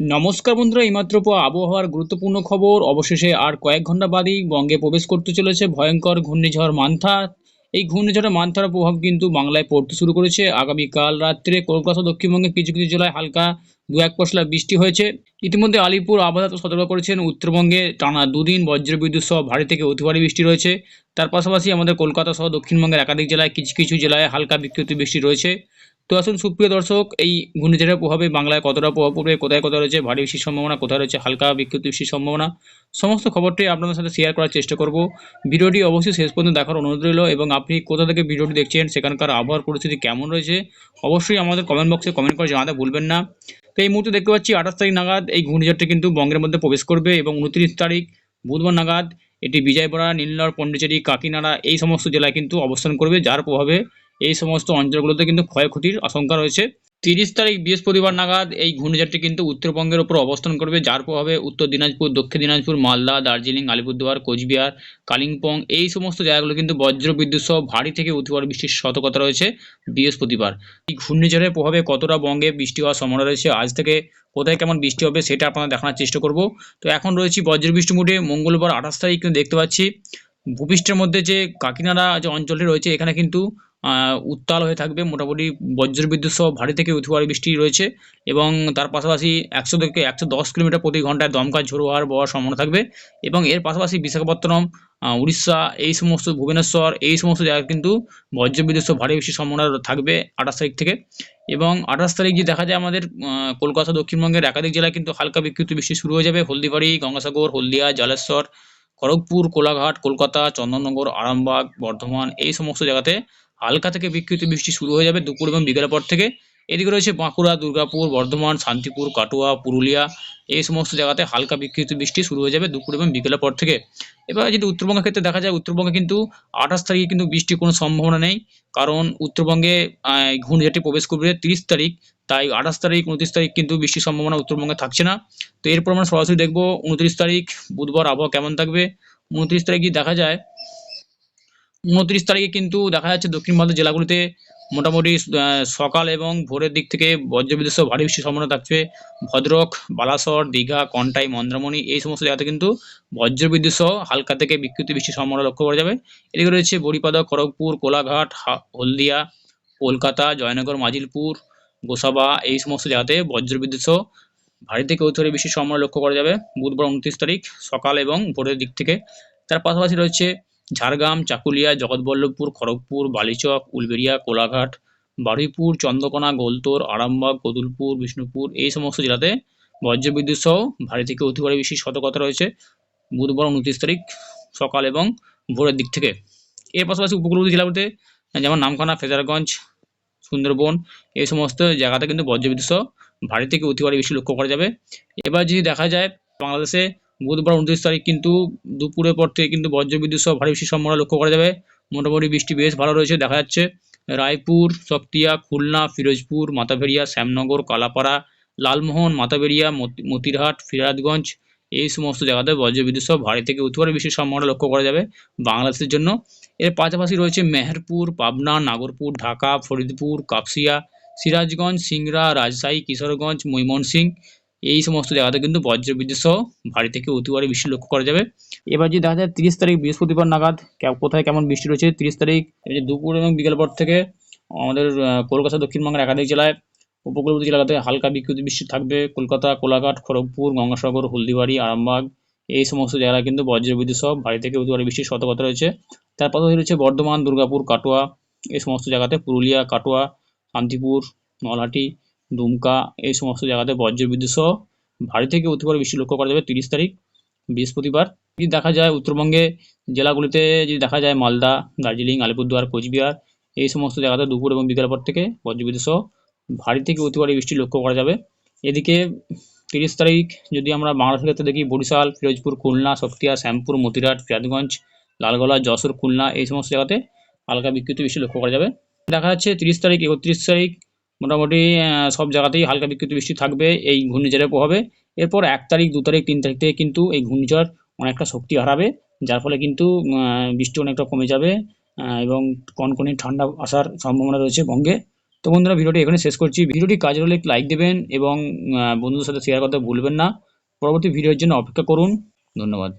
নমস্কার বন্ধুরা এইমাত্র পাওয়া আবহাওয়ার গুরুত্বপূর্ণ খবর। অবশেষে আর কয়েক ঘণ্টা বাদেই বঙ্গে প্রবেশ করতে চলেছে ভয়ঙ্কর ঘূর্ণিঝড় মান্থা। এই ঘূর্ণিঝড়ের মান্থার প্রভাব কিন্তু বাংলায় পড়তে শুরু করেছে। আগামীকাল রাত্রে কলকাতা দক্ষিণবঙ্গে কিছু কিছু জেলায় হালকা দু এক পশলা বৃষ্টি হয়েছে। ইতিমধ্যে আলিপুর আবহাওয়া সতর্ক করেছেন, উত্তরবঙ্গে টানা দুদিন বজ্রবিদ্যুৎ সহ ভারী থেকে অতি ভারী বৃষ্টি রয়েছে। তার পাশাপাশি আমাদের কলকাতা সহ দক্ষিণবঙ্গের একাধিক জেলায় কিছু কিছু জেলায় হালকা বিক্ষিপ্ত বৃষ্টি রয়েছে। তো আসুন, সুপ্রিয় দর্শক, এই ঘূর্ণিঝড়ের প্রভাবে বাংলায় কতটা প্রভাব পড়বে, কোথায় কোথায় রয়েছে, ভারী বৃষ্টির সম্ভাবনা, কোথায় রয়েছে হালকা বিক্ষিপ্ত বৃষ্টির সম্ভাবনা, সমস্ত খবরটি আপনাদের সাথে শেয়ার করার চেষ্টা করব। ভিডিওটি অবশ্যই শেষ পর্যন্ত দেখার অনুরোধ রইল এবং আপনি কোথা থেকে ভিডিওটি দেখছেন, সেখানকার আবহাওয়ার পরিস্থিতি কেমন রয়েছে, অবশ্যই আমাদের কমেন্ট বক্সে কমেন্ট করে জানাতে ভুলবেন না। তো এই মুহূর্তে দেখতে পাচ্ছি আঠাশ তারিখ নাগাদ এই ঘূর্ণিঝড়টি কিন্তু বঙ্গের মধ্যে প্রবেশ করবে এবং উনত্রিশ তারিখ বুধবার নাগাদ এটি বিজয়বাড়া নীলনর, পন্ডিচেরি, কাকিনাড়া এই সমস্ত জেলায় কিন্তু অবস্থান করবে, যার প্রভাবে এই সমস্ত অঞ্চলগুলোতে কিন্তু ক্ষয়ক্ষতির আশঙ্কা রয়েছে। তিরিশ তারিখ বৃহস্পতিবার নাগাদ এই ঘূর্ণিঝড়টি কিন্তু উত্তরবঙ্গের উপর অবস্থান করবে, যার প্রভাবে উত্তর দিনাজপুর, দক্ষিণ দিনাজপুর, মালদা, দার্জিলিং, আলিপুরদুয়ার, কোচবিহার, কালিম্পং এই সমস্ত জায়গাগুলো কিন্তু বজ্র বিদ্যুৎ সহ ভারী থেকে অতি বৃষ্টির সতর্কতা রয়েছে বৃহস্পতিবার। এই ঘূর্ণিঝড়ের প্রভাবে কতটা বঙ্গে বৃষ্টি হওয়ার সম্ভাবনা রয়েছে, আজ থেকে কোথায় কেমন বৃষ্টি হবে সেটা আপনারা দেখানোর চেষ্টা করব। তো এখন রয়েছি বজ্র বৃষ্টি মুডে, মঙ্গলবার আঠাশ তারিখ কিন্তু দেখতে পাচ্ছি। ভূপৃষ্ঠের মধ্যে যে কাকিনাড়া যে অঞ্চলটি রয়েছে, এখানে কিন্তু উত্তাল হয়ে থাকবে। মোটামুটি বজ্রবিদ্যুৎ সহ ভারী থেকে অতি ভারী বৃষ্টি রয়েছে এবং তার পাশাপাশি একশো থেকে একশো দশ কিলোমিটার প্রতি ঘন্টায় দমকা ঝোড়ো হওয়ার বওয়ার সম্ভাবনা থাকবে এবং এর পাশাপাশি বিশাখাপত্তনম উড়িষ্যা এই সমস্ত ভুবনেশ্বর এই সমস্ত জায়গায় কিন্তু বজ্রবিদ্যুৎ সহ ভারী বৃষ্টির সম্ভাবনা থাকবে আঠাশ তারিখ থেকে। এবং আঠাশ তারিখ যে দেখা যায় আমাদের কলকাতা দক্ষিণবঙ্গের একাধিক জেলায় কিন্তু হালকা বিক্ষিপ্ত বৃষ্টি শুরু হয়ে যাবে। হলদিবাড়ি, গঙ্গাসাগর, হলদিয়া, জলেশ্বর খড়গপুর, কোলাঘাট, কলকাতা, চন্দননগর, আরামবাগ, বর্ধমান এই সমস্ত জায়গাতে হালকা থেকে বিক্ষিপ্ত বৃষ্টি শুরু হয়ে যাবে দুপুর এবং বিকেলের পর থেকে। এদিকে রয়েছে বাঁকুড়া, দুর্গাপুর, বর্ধমান, শান্তিপুর, কাটোয়া, পুরুলিয়া, এই সমস্ত জায়গাতে হালকা বিক্ষিপ্ত বৃষ্টি শুরু হয়ে যাবে দুপুর এবং বিকেলের পর থেকে। এবার যদি উত্তরবঙ্গের ক্ষেত্রে দেখা যায়, উত্তরবঙ্গে কিন্তু আঠাশ তারিখে কিন্তু বৃষ্টির কোনো সম্ভাবনা নেই। কারণ উত্তরবঙ্গে ঘূর্ণিঝড়টি প্রবেশ করবে তিরিশ তারিখ, তাই আঠাশ তারিখ, উনত্রিশ তারিখ কিন্তু বৃষ্টির সম্ভাবনা উত্তরবঙ্গে থাকছে না। তো এরপর আমরা সরাসরি দেখব, উনত্রিশ তারিখ, বুধবার আবহাওয়া কেমন থাকবে? উনত্রিশ তারিখে দেখা যায়, উনত্রিশ তারিখে কিন্তু দেখা যাচ্ছে দক্ষিণ ভারতের জেলাগুলিতে মোটামুটি সকাল এবং ভোরের দিক থেকে বজ্রবিদ্যুৎ সহ ভারী বৃষ্টির সম্ভাবনা থাকছে। ভদ্রক, বালাসর, দীঘা, কন্টাই, মন্দারমণি এই সমস্ত জায়গাতে কিন্তু বজ্রবিদ্যুৎ সহ হালকা থেকে বিক্ষিপ্ত বৃষ্টির সম্ভাবনা লক্ষ্য করা যাবে। এদিকে রয়েছে বড়িপাদা, খড়গপুর, কোলাঘাট হলদিয়া, কলকাতা, জয়নগর, মাজিলপুর, গোসাবা এই সমস্ত জায়গাতে বজ্রবিদ্যুৎ সহ ভারী থেকে অতি বৃষ্টির সম্ভাবনা লক্ষ্য করা যাবে। বুধবার উনত্রিশ তারিখ সকাল এবং ভোরের দিক থেকে। তার পাশাপাশি রয়েছে ঝাড়গ্রাম, চাকুলিয়া, জগৎবল্লভপুর, খড়গপুর, বালিচক, উলবেড়িয়া, কোলাঘাট, বারুইপুর, চন্দ্রকোনা, গোলতোর, আরামবাগ কদুলপুর বিষ্ণুপুর এই সমস্ত জেলাতে বজ্রবিদ্যুৎ সহ ভারী থেকে অতি ভারী বৃষ্টির সতর্কতা রয়েছে বুধবার উনত্রিশ তারিখ সকাল এবং ভোরের দিক থেকে। এর পাশাপাশি উপকূলবর্তী জেলাগুলিতে যেমন নামখানা, ফেজারগঞ্জ, সুন্দরবন এই সমস্ত জায়গাতে কিন্তু বজ্রবিদ্যুৎ সহ ভারী থেকে অতি ভারী বৃষ্টি লক্ষ্য করা যাবে। এবার যদি দেখা যায় বাংলাদেশে বুধবার উনত্রিশ তারিখ কিন্তু দুপুরের পর থেকে কিন্তু বজ্রবিদ্যুৎ সহ ভারী বৃষ্টির সম্ভাবনা লক্ষ্য করা যাবে। মোটামুটি বৃষ্টি বেশ ভালো রয়েছে, দেখা যাচ্ছে। রায়পুর সক্তিয়া খুলনা, ফিরোজপুর, মাতাভেরিয়া, শ্যামনগর, কালাপাড়া, লালমোহন মাতাবেরিয়া মতি- মতিরহাট ফিরাদগঞ্জ এই সমস্ত জায়গাতে বজ্রবিদ্যুৎ সহ ভারী থেকে অতি ভারী বৃষ্টির সম্ভাবনা লক্ষ্য করা যাবে বাংলাদেশের জন্য। এর পাশাপাশি রয়েছে মেহেরপুর, পাবনা, নাগরপুর, ঢাকা, ফরিদপুর, কাপসিয়া, সিরাজগঞ্জ, সিংড়া, রাজশাহী, কিশোরগঞ্জ, ময়মনসিংহ এই সমস্ত জায়গাতে কিন্তু বজ্রবিদ্যুৎ সহ ভারী থেকে অতি ভারী বৃষ্টি লক্ষ্য করা যাবে। এবার যদি দেখা যায় তিরিশ তারিখ বৃহস্পতিবার নাগাদ কোথায় কেমন বৃষ্টি রয়েছে, তিরিশ তারিখ দুপুর এবং বিকেল পর থেকে আমাদের কলকাতা, দক্ষিণবঙ্গের একাধিক জেলায় উপকূলবর্তী এলাকাতে হালকা বিক্ষিপ্ত বৃষ্টি থাকবে। কলকাতা, কোলাঘাট, খড়গপুর, গঙ্গাসাগর, হলদিবাড়ি, আরামবাগ, এই সমস্ত জায়গায় কিন্তু বজ্রবিদ্যুৎ সহ ভারী থেকে অতি ভারী বৃষ্টির সতর্কতা রয়েছে। তার পাশাপাশি রয়েছে বর্ধমান, দুর্গাপুর, কাটোয়া, এই সমস্ত জায়গাতে পুরুলিয়া, কাটোয়া, শান্তিপুর, নলহাটি দুমকা এই সমস্ত জায়গাতে বজ্রবিদ্যুৎ সহ ভারী থেকে অতি ভারী বৃষ্টি লক্ষ্য করা যাবে তিরিশ তারিখ, বৃহস্পতিবার। যদি দেখা যায় উত্তরবঙ্গে জেলাগুলিতে যদি দেখা যায় মালদা, দার্জিলিং, আলিপুরদুয়ার, কোচবিহার, এই সমস্ত জায়গাতে দুপুর এবং বিকেল পর থেকে বজ্রবিদ্যুৎ সহ ভারী থেকে অতি ভারী বৃষ্টি লক্ষ্য করা যাবে। এদিকে তিরিশ তারিখ যদি আমরা বাংলাদেশের ক্ষেত্রে দেখি, বরিশাল, ফিরোজপুর, খুলনা শক্তিয়া শ্যামপুর, মতিরাট ফিরাদগঞ্জ লালগোলা, যশোর, খুলনা, এই সমস্ত জায়গাতে হালকা বিক্ষিপ্ত বৃষ্টি লক্ষ্য করা যাবে। দেখা যাচ্ছে তিরিশ তারিখ, একত্রিশ তারিখ মোটামুটি সব জায়গাতেই হালকা বিক্ষিপ্ত বৃষ্টি থাকবে, এই ঘূর্ণিঝড়ের প্রভাবে। এরপর এক তারিখ, দু তারিখ, তিন তারিখ থেকে কিন্তু এই ঘূর্ণিঝড় অনেকটা শক্তি হারাবে, যার ফলে কিন্তু বৃষ্টি অনেকটা কমে যাবে এবং কনকনে ঠান্ডা আসার সম্ভাবনা রয়েছে বঙ্গে। তো বন্ধুরা, ভিডিওটি এখানে শেষ করছি। ভিডিওটি কাজে হলে লাইক দেবেন এবং বন্ধুদের সাথে শেয়ার করতে ভুলবেন না। পরবর্তী ভিডিওর জন্য অপেক্ষা করুন। ধন্যবাদ।